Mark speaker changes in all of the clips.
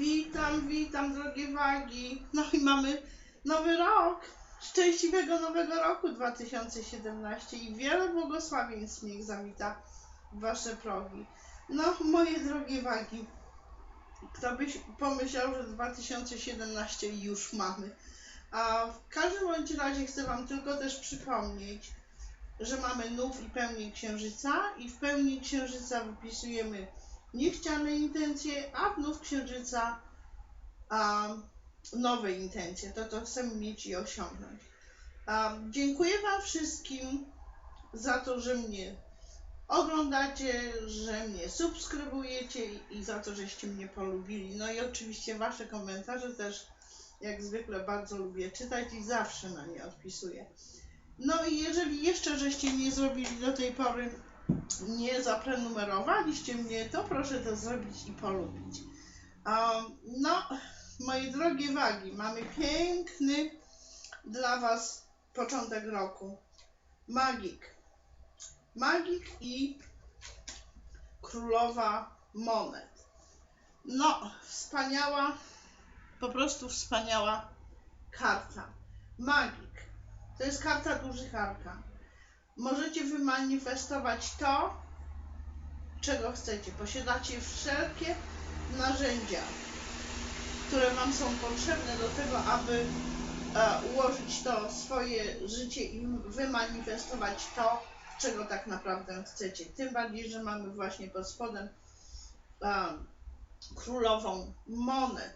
Speaker 1: Witam, witam drogie wagi. No i mamy nowy rok. Szczęśliwego nowego roku 2017 i wiele błogosławieństw niech zawita w wasze progi. No, moje drogie wagi, kto byś pomyślał, że 2017 już mamy. A w każdym bądź razie chcę wam tylko też przypomnieć, że mamy nów i pełnię księżyca i w pełni księżyca wypisujemy niechciane intencje, a w nów księżyca a, nowe intencje, to co chcemy mieć i osiągnąć. A, dziękuję Wam wszystkim za to, że mnie oglądacie, że mnie subskrybujecie i za to, żeście mnie polubili. No i oczywiście Wasze komentarze też jak zwykle bardzo lubię czytać i zawsze na nie odpisuję. No i jeżeli jeszcze żeście nie zrobili do tej pory, nie zaprenumerowaliście mnie, to proszę to zrobić i polubić. Um, no, moje drogie wagi, mamy piękny dla Was początek roku. Magik. Magik i królowa monet. No, wspaniała, po prostu wspaniała karta. Magik. To jest karta dużych arkan. Możecie wymanifestować to, czego chcecie. Posiadacie wszelkie narzędzia, które Wam są potrzebne do tego, aby e, ułożyć to swoje życie i wymanifestować to, czego tak naprawdę chcecie. Tym bardziej, że mamy właśnie pod spodem e, królową monet.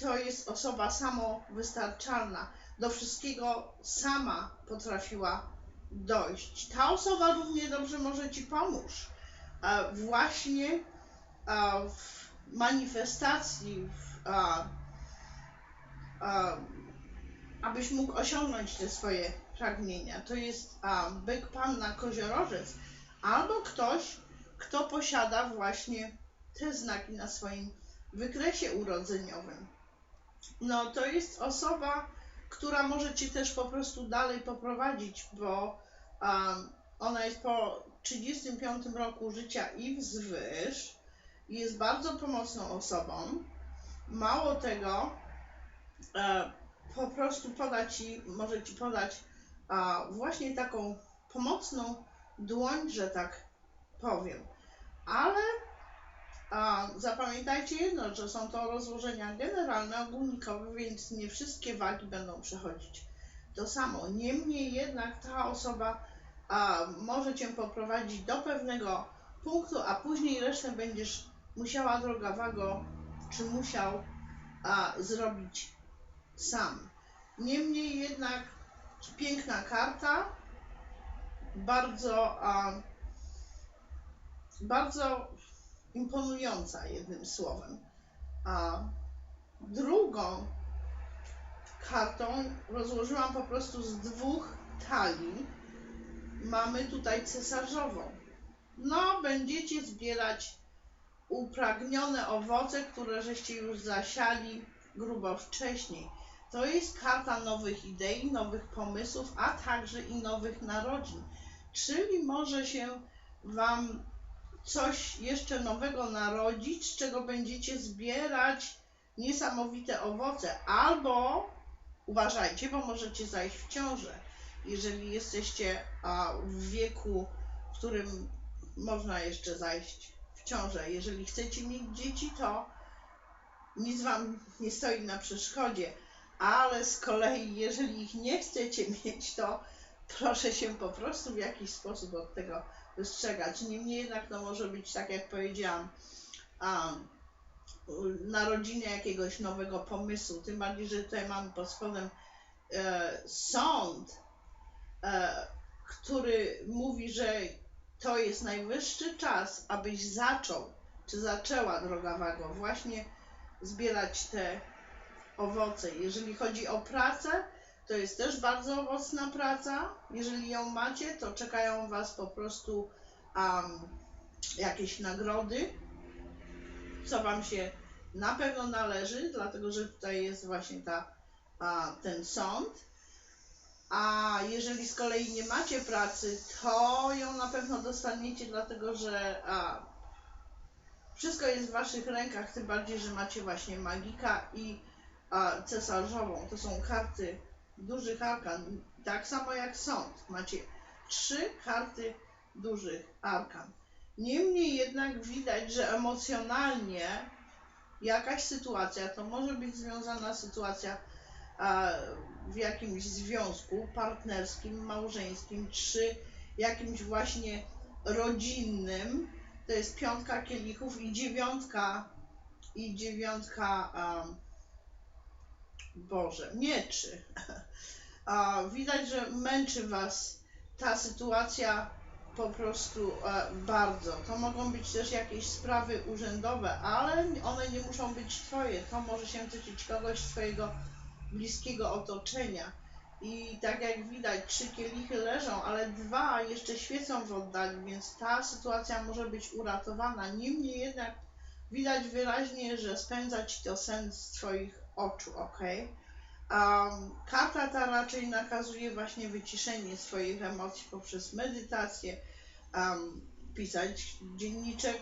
Speaker 1: To jest osoba samowystarczalna. Do wszystkiego sama potrafiła dojść. Ta osoba równie dobrze może Ci pomóc e, właśnie e, w manifestacji, w, e, abyś mógł osiągnąć te swoje pragnienia. To jest byk, panna, koziorożec albo ktoś, kto posiada właśnie te znaki na swoim wykresie urodzeniowym. No to jest osoba, która może Cię też po prostu dalej poprowadzić, bo ona jest po 35 roku życia i wzwyż, jest bardzo pomocną osobą. Mało tego, e, po prostu poda Ci, może Ci podać właśnie taką pomocną dłoń, że tak powiem. Ale zapamiętajcie jedno, że są to rozłożenia generalne, ogólnikowe, więc nie wszystkie wagi będą przechodzić to samo. Niemniej jednak ta osoba a, może Cię poprowadzić do pewnego punktu, a później resztę będziesz musiała, droga wago, czy musiał a, zrobić sam. Niemniej jednak piękna karta, bardzo, a, bardzo imponująca jednym słowem. A drugą kartą rozłożyłam po prostu z dwóch talii. Mamy tutaj cesarzową. No, będziecie zbierać upragnione owoce, które żeście już zasiali grubo wcześniej. To jest karta nowych idei, nowych pomysłów, a także i nowych narodzin. Czyli może się Wam coś jeszcze nowego narodzić, z czego będziecie zbierać niesamowite owoce, albo uważajcie, bo możecie zajść w ciążę. Jeżeli jesteście a, w wieku, w którym można jeszcze zajść w ciążę, jeżeli chcecie mieć dzieci, to nic Wam nie stoi na przeszkodzie, ale z kolei, jeżeli ich nie chcecie mieć, to proszę się po prostu w jakiś sposób od tego wystrzegać. Niemniej jednak to może być, tak jak powiedziałam, um, narodziny jakiegoś nowego pomysłu. Tym bardziej, że tutaj mamy pod spodem e, sąd, który mówi, że to jest najwyższy czas, abyś zaczął, czy zaczęła, droga wago, właśnie zbierać te owoce. Jeżeli chodzi o pracę, to jest też bardzo owocna praca. Jeżeli ją macie, to czekają Was po prostu um, jakieś nagrody, co Wam się na pewno należy, dlatego że tutaj jest właśnie ta, a, ten sąd. A jeżeli z kolei nie macie pracy, to ją na pewno dostaniecie, dlatego że a, Wszystko jest w waszych rękach, tym bardziej, że macie właśnie magika i a, cesarzową. To są karty dużych arkan, tak samo jak sąd. Macie trzy karty dużych arkan. Niemniej jednak widać, że emocjonalnie jakaś sytuacja, to może być związana sytuacja w jakimś związku partnerskim, małżeńskim, czy jakimś właśnie rodzinnym. To jest piątka kielichów i dziewiątka i dziewiątka Boże, mieczy. A, widać, że męczy was ta sytuacja po prostu e, bardzo. To mogą być też jakieś sprawy urzędowe, ale one nie muszą być twoje. To może się tyczyć kogoś twojego bliskiego otoczenia. I tak jak widać, trzy kielichy leżą, ale dwa jeszcze świecą w oddali, więc ta sytuacja może być uratowana. Niemniej jednak widać wyraźnie, że spędza ci to sen z twoich oczu, ok? Um, karta ta raczej nakazuje właśnie wyciszenie swoich emocji poprzez medytację, um, pisać dzienniczek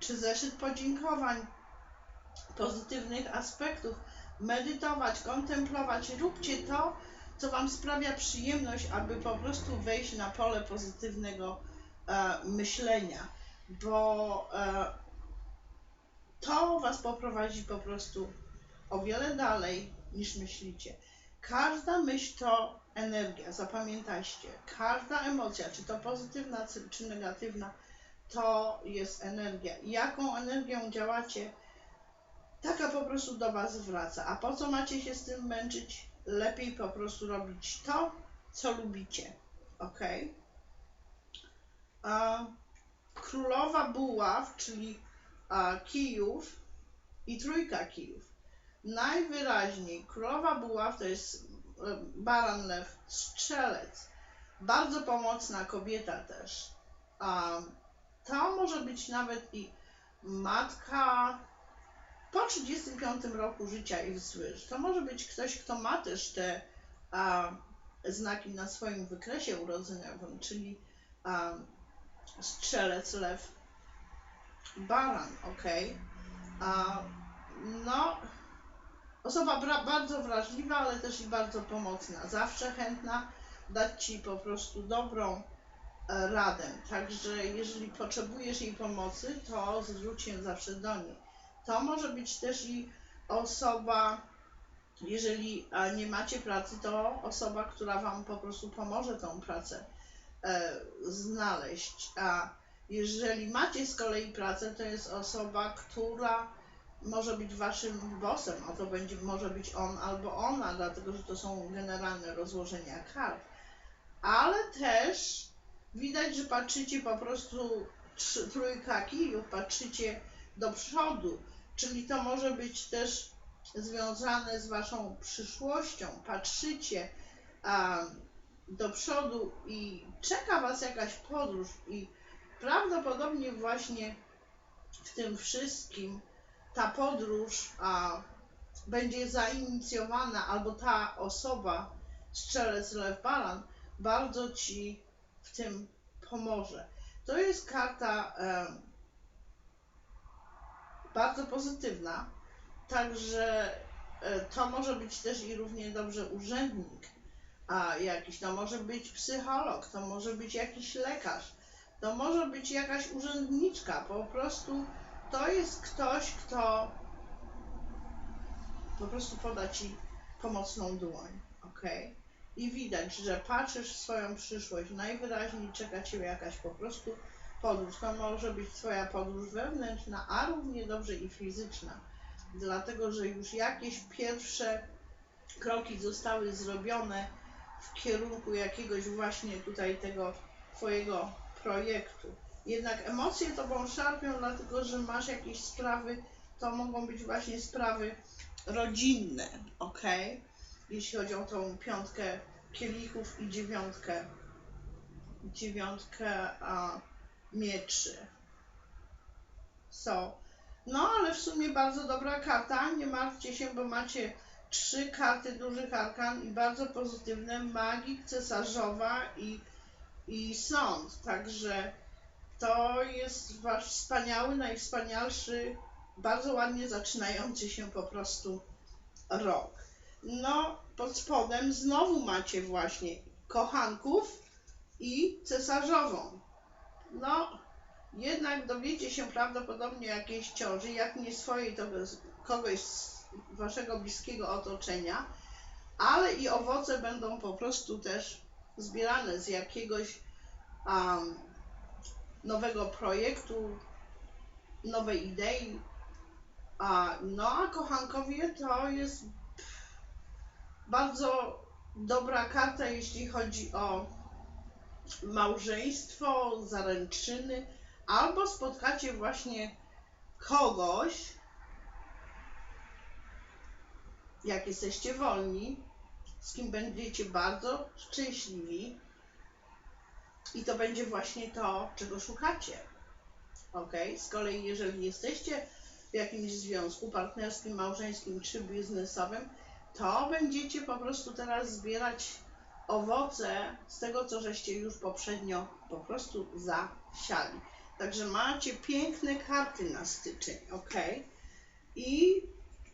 Speaker 1: czy zeszyt podziękowań, pozytywnych aspektów, medytować, kontemplować. Róbcie to, co Wam sprawia przyjemność, aby po prostu wejść na pole pozytywnego e, myślenia, bo e, to Was poprowadzi po prostu o wiele dalej niż myślicie. Każda myśl to energia, zapamiętajcie. Każda emocja, czy to pozytywna, czy negatywna, to jest energia. Jaką energią działacie, taka po prostu do Was wraca. A po co macie się z tym męczyć? Lepiej po prostu robić to, co lubicie. Ok? Królowa buław, czyli kijów i trójka kijów. Najwyraźniej królowa buław to jest baran lew, strzelec. Bardzo pomocna kobieta też. To może być nawet i matka, po 35 roku życia i wzwyż. To może być ktoś, kto ma też te a, znaki na swoim wykresie urodzeniowym, czyli a, strzelec, lew, baran, ok? A, no, osoba bardzo wrażliwa, ale też i bardzo pomocna. Zawsze chętna dać Ci po prostu dobrą e, radę. Także jeżeli potrzebujesz jej pomocy, to zwróć się zawsze do niej. To może być też i osoba, jeżeli nie macie pracy, to osoba, która Wam po prostu pomoże tą pracę e, znaleźć. A jeżeli macie z kolei pracę, to jest osoba, która może być Waszym bossem, a to będzie, może być on albo ona, dlatego że to są generalne rozłożenia kart. Ale też widać, że patrzycie po prostu trzy, trójka kijów, patrzycie do przodu Czyli to może być też związane z Waszą przyszłością. Patrzycie a, do przodu i czeka Was jakaś podróż, i prawdopodobnie właśnie w tym wszystkim ta podróż a, będzie zainicjowana, albo ta osoba, strzelec Lew Baran, bardzo Ci w tym pomoże. To jest karta. E, bardzo pozytywna. Także e, to może być też i równie dobrze urzędnik, a jakiś, to może być psycholog, to może być jakiś lekarz, to może być jakaś urzędniczka. Po prostu to jest ktoś, kto po prostu poda ci pomocną dłoń, ok? I widać, że patrzysz w swoją przyszłość, najwyraźniej czeka cię jakaś po prostu podróż. To może być Twoja podróż wewnętrzna, a równie dobrze i fizyczna. Dlatego, że już jakieś pierwsze kroki zostały zrobione w kierunku jakiegoś właśnie tutaj tego Twojego projektu. Jednak emocje Tobą szarpią, dlatego że masz jakieś sprawy, to mogą być właśnie sprawy rodzinne, ok? Jeśli chodzi o tą piątkę kielichów i dziewiątkę, dziewiątkę a, mieczy. So. No, ale w sumie bardzo dobra karta. Nie martwcie się, bo macie trzy karty dużych arkan i bardzo pozytywne. Magik, cesarzowa i, i sąd. Także to jest wasz wspaniały, najwspanialszy, bardzo ładnie zaczynający się po prostu rok. No, pod spodem znowu macie właśnie kochanków i cesarzową. No, jednak dowiecie się prawdopodobnie jakiejś ciąży, jak nie swojej, to kogoś z waszego bliskiego otoczenia, ale i owoce będą po prostu też zbierane z jakiegoś um, nowego projektu, nowej idei. A, no a kochankowie to jest bardzo dobra karta, jeśli chodzi o małżeństwo, zaręczyny, albo spotkacie właśnie kogoś, jak jesteście wolni, z kim będziecie bardzo szczęśliwi i to będzie właśnie to, czego szukacie. Ok? Z kolei, jeżeli jesteście w jakimś związku partnerskim, małżeńskim czy biznesowym, to będziecie po prostu teraz zbierać owoce z tego, co żeście już poprzednio po prostu zasiali. Także macie piękne karty na styczeń, ok? I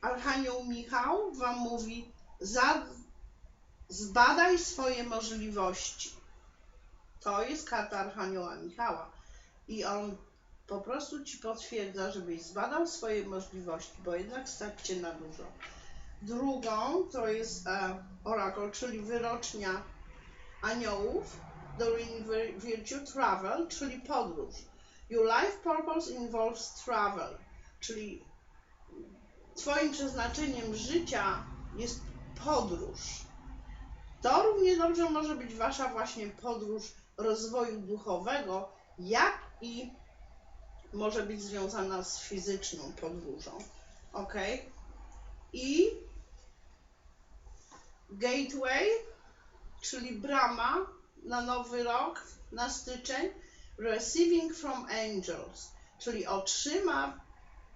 Speaker 1: Archanioł Michał Wam mówi, za, zbadaj swoje możliwości. To jest karta Archanioła Michała. I on po prostu Ci potwierdza, żebyś zbadał swoje możliwości, bo jednak stać Cię na dużo. Drugą to jest e, oracle, czyli wyrocznia aniołów, the ring vir- virtue travel, czyli podróż. Your life purpose involves travel, czyli Twoim przeznaczeniem życia jest podróż. To równie dobrze może być Wasza właśnie podróż rozwoju duchowego, jak i może być związana z fizyczną podróżą. Ok? I gateway, czyli brama na nowy rok, na styczeń, receiving from angels, czyli otrzyma,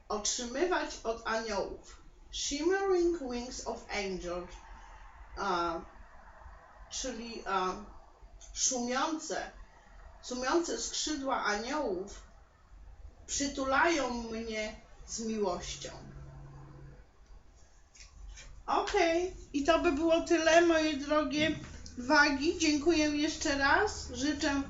Speaker 1: otrzymywać od aniołów. Shimmering wings of angels, czyli szumiące, szumiące skrzydła aniołów przytulają mnie z miłością. Okej, i to by było tyle, moje drogie wagi. Dziękuję jeszcze raz. Życzę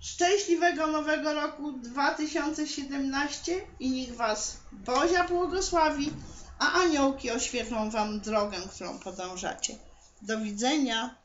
Speaker 1: szczęśliwego nowego roku 2017 i niech Was Bozia błogosławi, a aniołki oświetlą Wam drogę, którą podążacie. Do widzenia.